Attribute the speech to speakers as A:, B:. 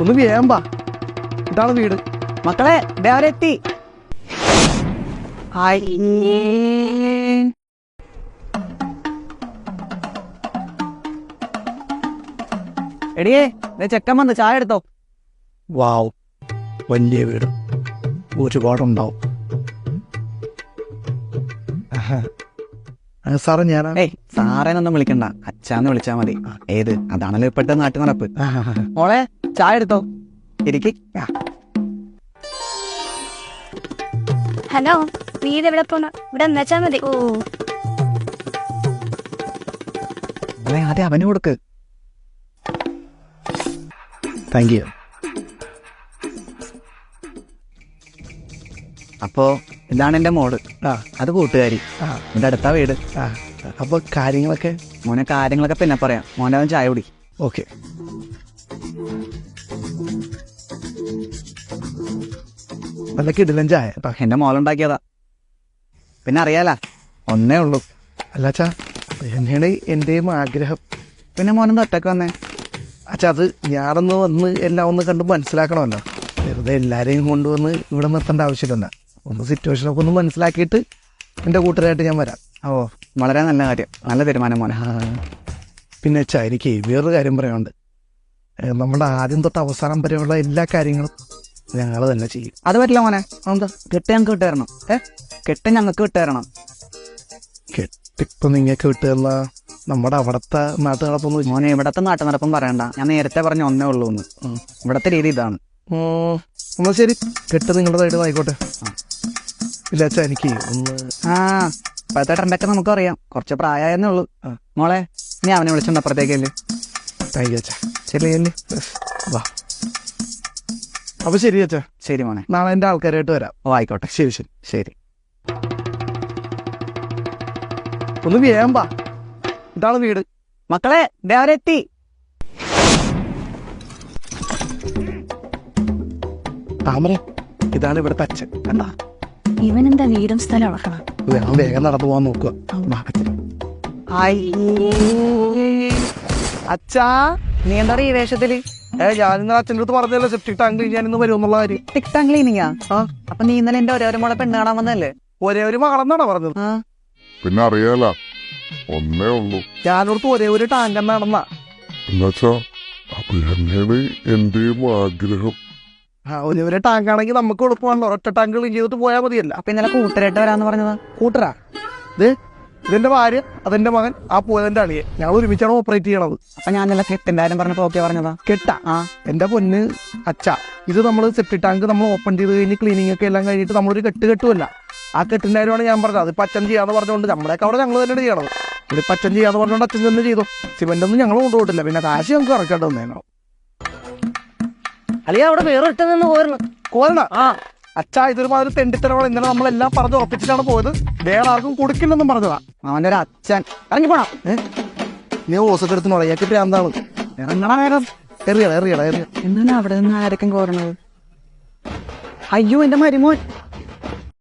A: ഒന്ന് വേമ്പാ ഇതാണ് വീട്.
B: മക്കളെ എത്തി എടിയേ ചെക്കൻ വന്ന് ചായ എടുത്തോ.
A: വാവ്. വലിയ വീട്. ഒരുപാടുണ്ടാവും. സാറേ ഞാൻ
B: ഏയ് സാറേനൊന്നും വിളിക്കണ്ട. അച്ഛാന്ന് വിളിച്ചാ മതി. ഏത്? അതാണല്ലോ ഇപ്പോഴത്തെ നാട്ടു നടപ്പ്. മോളെ ചായ എടുത്തോ? എനിക്ക്
C: ഹലോ നീ ഇത് എവിടെ പോണ? ഇവിടെ എന്നുവെച്ചാ മതി. ഓ.
B: അതെ അവന് കൊടുക്ക്.
A: താങ്ക് യു
B: അപ്പോ ഇതാണ് എന്റെ മോൾ.
A: ആ.
B: അത് കൂട്ടുകാരി.
A: ആ.
B: എന്റെ അടുത്ത വീട്.
A: ആ. അപ്പൊ കാര്യങ്ങളൊക്കെ
B: മോനെ കാര്യങ്ങളൊക്കെ പിന്നെ പറയാം. മോനെ അവൻ ചായ കുടി.
A: ഓക്കെ. നല്ല കിടിലൻ ചായ. കേട്ടോ
B: എന്റെ മോളുണ്ടാക്കിയതാ. പിന്നെ അറിയാലാ ഒന്നേ ഉള്ളൂ.
A: അല്ലാച്ചാ തന്നെയാണ് എന്റെയും ആഗ്രഹം?
B: പിന്നെ മോനെന്താ ഒറ്റയ്ക്ക് വന്നേ?
A: അച്ഛാ അത് ഞാനൊന്ന് വന്ന് എല്ലാം ഒന്ന് കണ്ട് മനസ്സിലാക്കണമല്ലോ. വെറുതെ എല്ലാവരെയും കൊണ്ടുവന്ന് ഇവിടെ നിർത്തേണ്ട ആവശ്യമില്ല ഒന്ന് സിറ്റുവേഷനൊക്കെ ഒന്ന് മനസ്സിലാക്കിയിട്ട് എന്റെ കൂട്ടരായിട്ട് ഞാൻ വരാം.
B: ഓ വളരെ നല്ല കാര്യം. നല്ല തീരുമാനം മോനെ.
A: പിന്നെ അച്ഛാ എനിക്ക് വേറൊരു കാര്യം പറയാനുണ്ട്. നമ്മുടെ ആദ്യം തൊട്ട് അവസാനം വരെയുള്ള എല്ലാ കാര്യങ്ങളും ഞങ്ങൾ തന്നെ ചെയ്യും.
B: അത് പറ്റില്ല മോനെ. എന്താ കെട്ട് ഞങ്ങൾക്ക് വിട്ടുതരണം ഏ? കെട്ട് ഞങ്ങൾക്ക് വിട്ടുതരണം
A: കെട്ടിപ്പോ നിങ്ങൾക്ക് വിട്ടുതന്ന നമ്മുടെ അവിടത്തെ നാട്ടു നടപ്പൊന്നും
B: മോനെ ഇവിടത്തെ നാട്ടു നടപ്പം പറയണ്ട. ഞാൻ നേരത്തെ പറഞ്ഞ ഒന്നേ ഉള്ളൂ എന്ന് ഇവിടത്തെ രീതി ഇതാണ്.
A: എന്നാ ശരി. കെട്ട് നിങ്ങളുടെ സൈഡിൽ ആയിക്കോട്ടെ. ഇല്ല അച്ഛാ എനിക്ക് ഒന്ന്
B: ആ ഇപ്പോഴത്തെ ട്രെൻഡൊക്കെ നമുക്കറിയാം. കുറച്ച് പ്രായമായെന്നേ ഉള്ളൂ. മോളെ നീ അവനെ വിളിച്ചിട്ടുണ്ട് അപ്പുറത്തേക്കല്ലേ
A: താങ്ക് യു അച്ഛാ.
B: ശരി അല്ലേ
A: വാ. അപ്പൊ ശരി അച്ഛാ.
B: ശരി മോനെ.
A: നാളെ എന്റെ ആൾക്കാരായിട്ട് വരാം.
B: ഓ ആയിക്കോട്ടെ.
A: ശരി ശരി.
B: ശരി.
A: ഒന്ന് വേമ്പാ ഇതാണ് വീട്.
B: മക്കളെ ദേ അവരെത്തി
A: താമര ഇതാണ് ഇവിടുത്തെ അച്ഛൻ. കണ്ടാ?
C: ഇവൻ എന്താ വീടും സ്ഥലം അളക്കണം
A: വേഗം നടന്നു പോവാൻ നോക്കുക. അച്ഛൻ. അച്ഛാ
B: നീ എന്താ ഈ വേഷത്തിൽ?
A: ഏ ഞാനിന്ന് അച്ഛന്റെ അടുത്ത് പറഞ്ഞല്ലോ സെപ്റ്റിക് ടാങ്ക് ഞാൻ ഇന്ന് വരുമെന്നുള്ള കാര്യം.
B: ടിക് ടാങ് ക്ലീനിങ്ങാ
A: ആ?
B: അപ്പൊ നീ ഇന്നലെ എന്റെ ഒരേ മോളെ പെണ്ണ് കാണാൻ വന്നല്ലേ
A: ഒരേ ഒരു മകളെന്നാണോ പറഞ്ഞത്.
B: ആ.
D: പിന്നെ അറിയാല ഒന്നേ ഉള്ളൂ.
A: ഞാനോടത്ത് ഒരേ ഒരു ടാങ്ക് എന്നാണെന്നാ
D: എന്നുവെച്ചാ അത് തന്നെയാണ് എന്റെയും ആഗ്രഹം.
A: ആ ഒരേ ഒരു ടാങ്ക് ആണെങ്കിൽ നമുക്ക് എളുപ്പമാണല്ലോ. ഒറ്റ ടാങ്ക് ക്ലീൻ ചെയ്തിട്ട് പോയാൽ മതിയല്ല.
B: അപ്പൊ ഇന്നലെ കൂട്ടരായിട്ട് വരാന്ന് പറഞ്ഞതാ?
A: കൂട്ടരാ? ഇത് ഇതെന്റെ ഭാര്യ അതെന്റെ മകൻ ആ പോയതെന്റെ അളിയെ ഞങ്ങൾ ഒരുമിച്ചാണ് ഓപ്പറേറ്റ് ചെയ്യണത്.
B: അപ്പൊ ഞാൻ നല്ല കെട്ടിന്റെ കാര്യം പറഞ്ഞപ്പോ ഓക്കെ പറഞ്ഞതാ?
A: കെട്ട.
B: ആ.
A: എന്റെ പൊന്ന് അച്ഛ. ഇത് നമ്മൾ സെപ്റ്റി ടാങ്ക് നമ്മൾ ഓപ്പൺ ചെയ്ത് കഴിഞ്ഞ് ക്ലീനിങ് ഒക്കെ എല്ലാം കഴിഞ്ഞിട്ട് നമ്മളൊരു കെട്ട് കെട്ടുമല്ല ആ കെട്ടിന്റെ കാര്യമാണ് ഞാൻ പറഞ്ഞത്. അതിപ്പോ അച്ഛൻ ചെയ്യാന്ന് പറഞ്ഞുകൊണ്ട് നമ്മളെയൊക്കെ അവിടെ ഞങ്ങൾ തന്നെ ചെയ്യണത്. ഇതിപ്പോ അച്ഛൻ ചെയ്യാന്ന് പറഞ്ഞുകൊണ്ട് അച്ഛൻ തന്നെ ചെയ്തു. സിമെന്റ് ഒന്നും ഞങ്ങൾ കൊണ്ടുപോയിട്ടില്ല. പിന്നെ കാശ് ഞങ്ങൾക്ക് ഇറക്കേണ്ടി വന്നേനോ
B: അളിയ അവിടെ വേറെ ഇട്ട് നിന്ന് കോരണം.
A: കോരണ?
B: ആ.
A: അച്ഛാ ഇതൊരുമാതിരി തെണ്ടിത്തരവള ഇന്നലെ നമ്മളെല്ലാം പറഞ്ഞു ഉറപ്പിച്ചിട്ടാണ് പോയത്. വേറെ ആർക്കും കൊടുക്കില്ലെന്നും പറഞ്ഞതാ.
B: അവന്റെ ഒരു അച്ഛൻ. ഇറങ്ങി പോണാ?
A: നീ ഓസൊക്കെ എടുത്ത് നോളയാക്കി
B: ഇറങ്ങണ നേരം.
A: എറിയടാ എറിയടാ എറിയ.
B: എന്താണ് അവിടെ നിന്ന് ആരൊക്കെ കോരണത്? അയ്യോ എന്റെ മരുമോൻ.